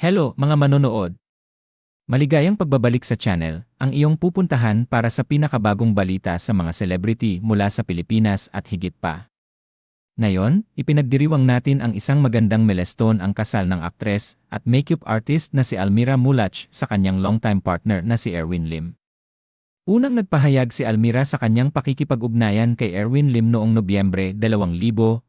Hello mga manonood! Maligayang pagbabalik sa channel, ang iyong pupuntahan para sa pinakabagong balita sa mga celebrity mula sa Pilipinas at higit pa. Ngayon, ipinagdiriwang natin ang isang magandang milestone ang kasal ng aktres at makeup artist na si Almira Mulach sa kanyang longtime partner na si Erwin Lim. Unang nagpahayag si Almira sa kanyang pakikipag-ugnayan kay Erwin Lim noong Nobyembre 2023,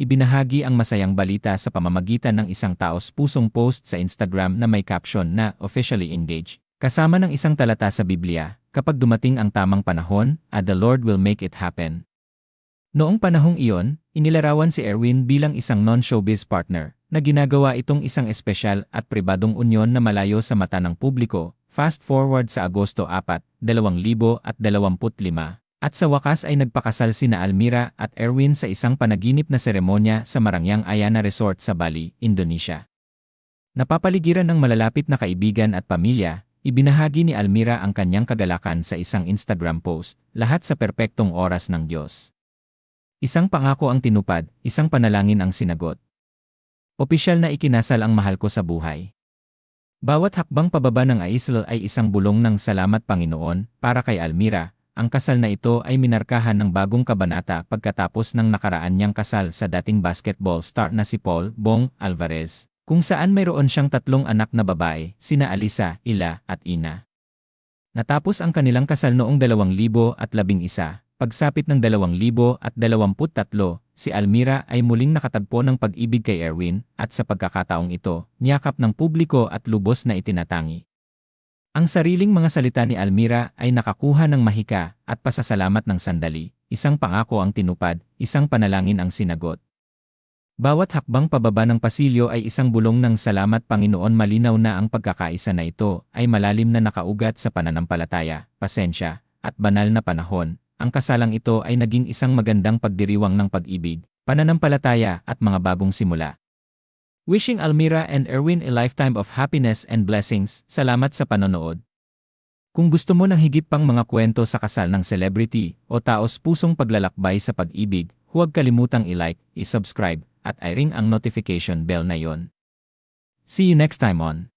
ibinahagi ang masayang balita sa pamamagitan ng isang taos pusong post sa Instagram na may caption na officially engaged, kasama ng isang talata sa Biblia, kapag dumating ang tamang panahon, at the Lord will make it happen. Noong panahong iyon, inilarawan si Erwin bilang isang non-showbiz partner, na ginagawa itong isang espesyal at pribadong unyon na malayo sa mata ng publiko, fast forward sa Agosto 4, 2025, at sa wakas ay nagpakasal sina Almira at Erwin sa isang panaginip na seremonya sa Marangyang Ayana Resort sa Bali, Indonesia. Napapaligiran ng malalapit na kaibigan at pamilya, ibinahagi ni Almira ang kanyang kagalakan sa isang Instagram post, lahat sa perpektong oras ng Diyos. Isang pangako ang tinupad, isang panalangin ang sinagot. Opisyal na ikinasal ang mahal ko sa buhay. Bawat hakbang pababa ng aisle ay isang bulong ng salamat Panginoon para kay Almira. Ang kasal na ito ay minarkahan ng bagong kabanata pagkatapos ng nakaraan niyang kasal sa dating basketball star na si Paul Bong Alvarez, kung saan mayroon siyang tatlong anak na babae, sina Alisa, Ila, at Ina. Natapos ang kanilang kasal noong 2011, Pagsapit ng 2023, si Almira ay muling nakatagpo ng pag-ibig kay Erwin at sa pagkakataong ito, niyakap ng publiko at lubos na itinatangi. Ang sariling mga salita ni Almira ay nakakuha ng mahika at pasasalamat ng sandali, isang pangako ang tinupad, isang panalangin ang sinagot. Bawat hakbang pababa ng pasilyo ay isang bulong ng salamat Panginoon malinaw na ang pagkakaisa na ito ay malalim na nakaugat sa pananampalataya, pasensya, at banal na panahon, ang kasalang ito ay naging isang magandang pagdiriwang ng pag-ibig, pananampalataya at mga bagong simula. Wishing Almira and Erwin a lifetime of happiness and blessings. Salamat sa panonood. Kung gusto mo ng higit pang mga kwento sa kasal ng celebrity o taos pusong paglalakbay sa pag-ibig, huwag kalimutang i-like, i-subscribe, at i-ring ang notification bell na yon. See you next time on